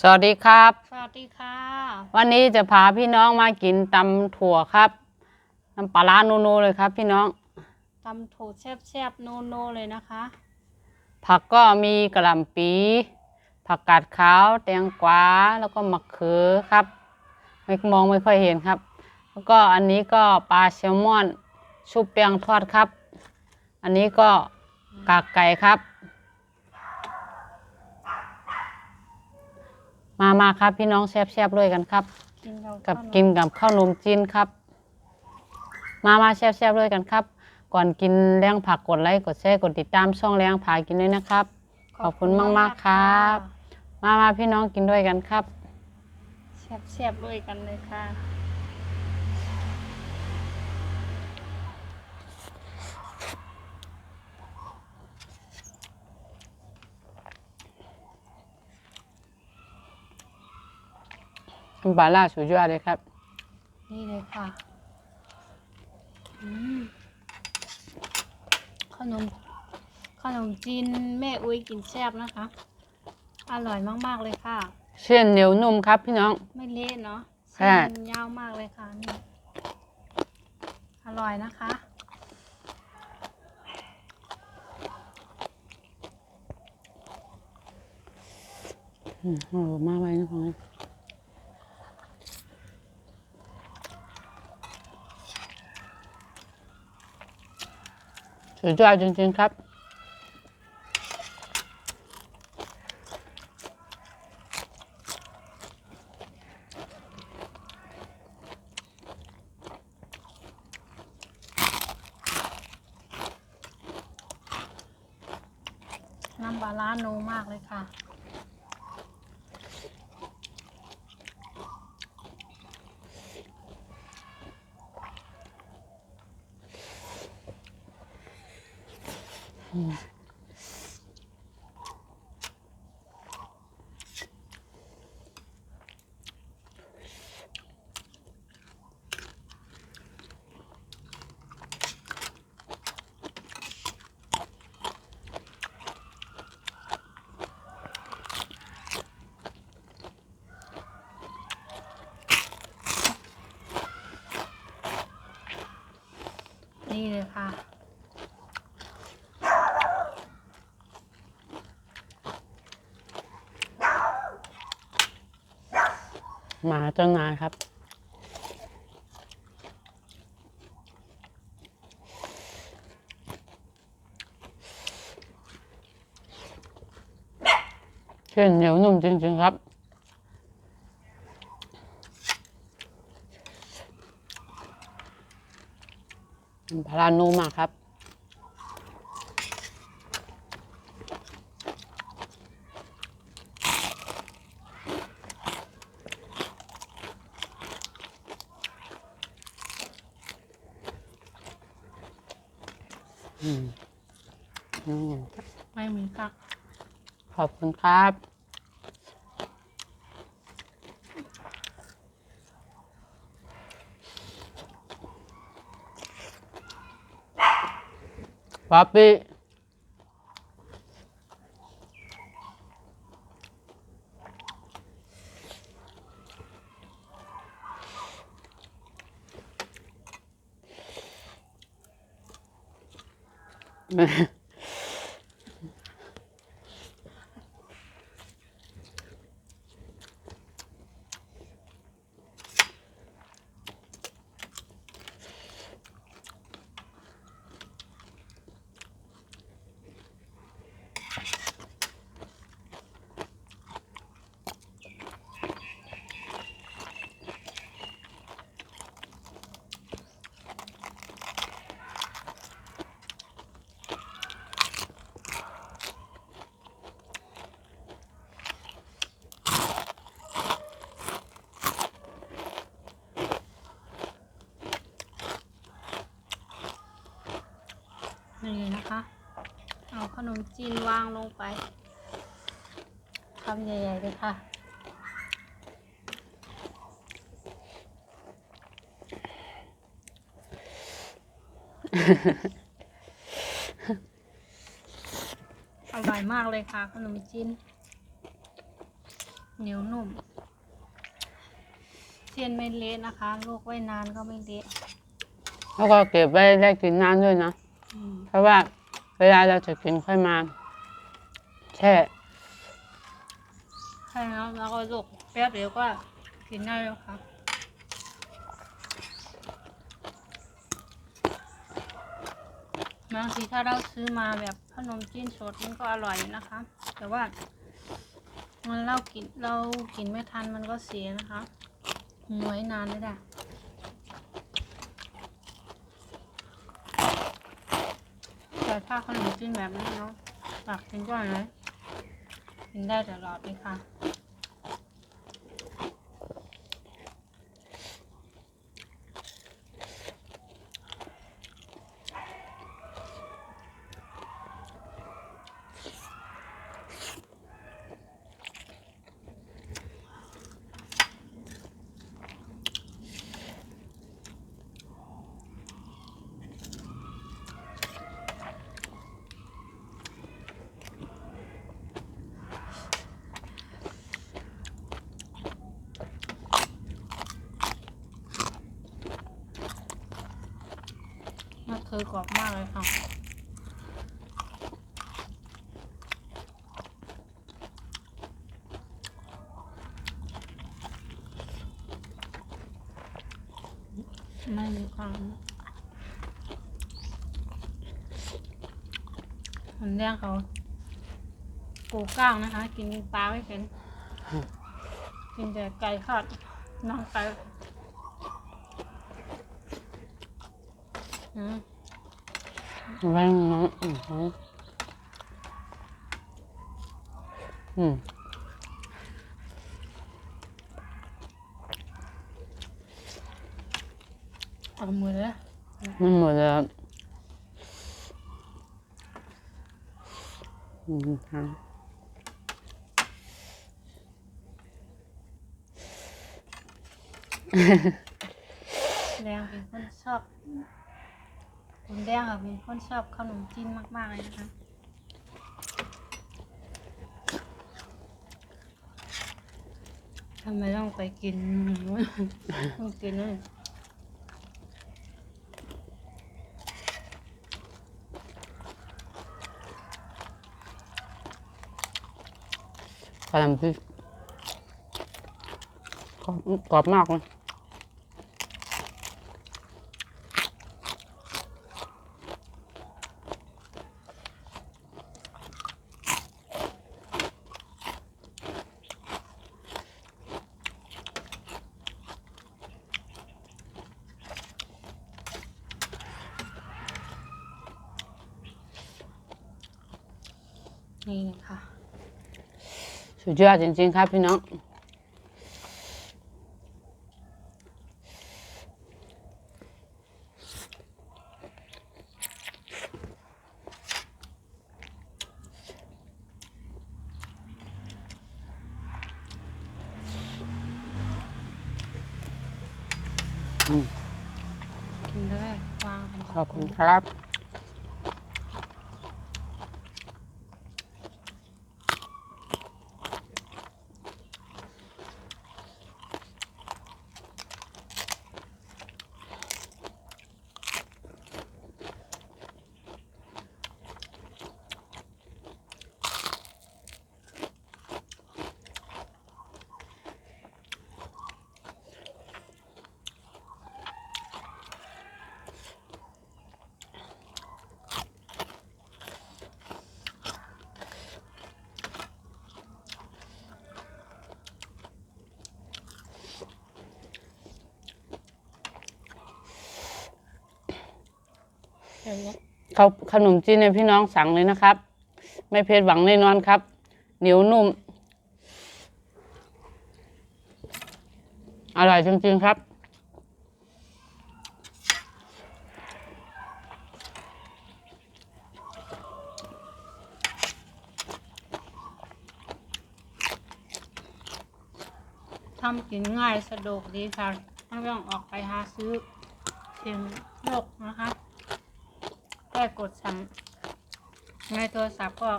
สวัสดีครับ สวัสดีค่ะ วันนี้จะพาพี่น้องมากินตำถั่วครับน้ำปลาร้านูๆเลยครับ พี่น้องตำโถแซ่บๆโนโนๆเลยนะคะ ผักก็มีกระหล่ำปี ผักกาดขาวแตงกวาแล้วก็มะเขือครับ ไม่มองไม่ค่อยเห็นครับ แล้วก็อันนี้ก็ปลาแซลมอนชุบแป้งทอดครับ อันนี้ก็กากไก่ครับ มามาครับพี่น้องแซ่บๆด้วยกันครับกินเรากับข้าวกินกับข้าวนมจีนครับ มามาแซ่บๆด้วยกันครับ ก่อนกินแรงผักกดไลค์กดแชร์กดติดตามช่องแรงผากินด้วยนะครับ ขอบคุณมากๆครับ มามาพี่น้องกินด้วยกันครับแซ่บๆด้วยกันเลยค่ะ บาล่าสุดยอดเลยครับ นี่เลยค่ะอืมขนมขนมจีนแม่อุ้ยกินแซ่บนะคะ อร่อยมากๆเลยค่ะ เส้นเหนียวนุ่มครับพี่น้อง ไม่เละเนาะใช่เส้นยาวมากเลยค่ะนี่อร่อยนะคะอืมโอ้โหมาไว้นะพ่อ สุดยอดจริงๆครับ น้ำปลาร้าโนมากเลยค่ะ นี่เลยค่ะมาเจ้านายครับเส้นเหนียวนุ่มจริงๆครับ พลานุ่มมากครับ อืมอืมไม่มีผัก ขอบคุณครับ ป๊ นมจีนวางลงไปคำใหญ่ๆเลยค่ะ อร่อยมากเลยค่ะ ขนมจีนเหนียวนุ่ม เส้นไม่เละนะคะลวกไว้นานก็ไม่เละแล้วก็เก็บไว้ได้กินนานด้วยนะอืมเพราะว่า เวลาเราจะกินค่อยมาแช่ใช่แล้วแล้วก็ลวกแป๊บเดียวก็กินได้แล้วค่ะบางทีถ้าเราซื้อมาแบบขนมจีนสดมันก็อร่อยนะคะ แต่ว่า มันเรากินเรากินไม่ทันมันก็เสียนะคะไว้นานไม่ได้ แต่ถ้าขนมจีนแบบนี้เนาะตักกินก่อนเลยกินได้ตลอดเลยค่ะ คือกรอบมากเลยค่ะ ไม่มีความมันแดงเขาปูก้างนะคะ กินปลาไม่เป็น กินแต่ไก่ทอดน้องไก่อืม แรงน้องอืมอืมเอามือเลยมันหมดแล้วอืมครับแดงเป็นคนชอบ คุณแดงค่ะเป็นคนชอบขนมจีนมากๆเลยนะคะทำไมต้องไปกินต้องกินเลยกระหล่ำพริกกรอบมากเลย นี่ค่ะ สุดยอดจริงๆครับพี่น้องกินเลยวางกันขอบคุณครับ เขาขนมจีนเนี่ยพี่น้องสั่งเลยนะครับ ไม่เผ็ดหวังแน่นอนครับ เหนียวนุ่ม อร่อยจริงๆครับทำกินง่ายสะดวกดีค่ะไม่ต้องออกไปหาซื้อเสียงโลกนะคะ แค่กดสั่งในโทรศัพท์ก็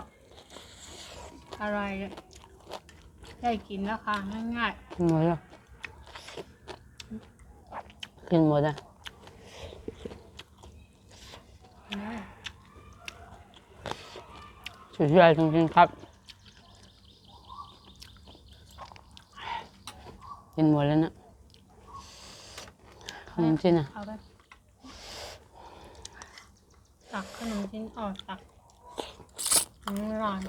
อร่อยได้กินแล้วค่ะง่ายกินหมดแล้วกินหมดอะๆอืมสุดยอดจริงๆครับกินหมดแล้วนะขนมจีนอะเอาไป ตักขนมชิ้นออกตักอืมอร่อน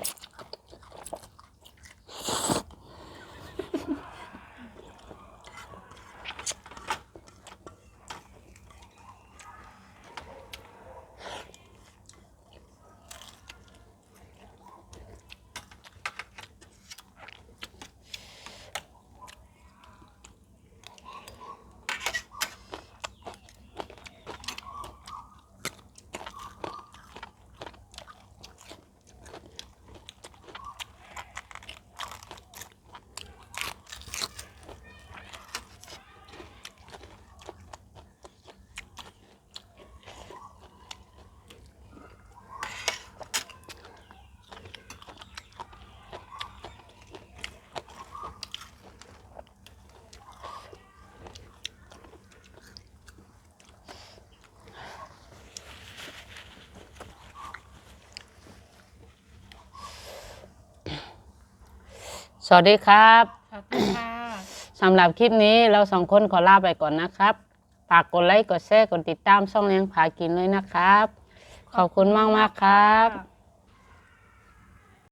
สวัสดีครับขอบคุณค่ะสำหรับคลิปนี้เราสองคนขอลาไปก่อนนะครับฝากกดไลค์กดแชร์กดติดตามช่องเลี้ยงผากินเลยนะครับ ขอบคุณมากๆครับค่ะ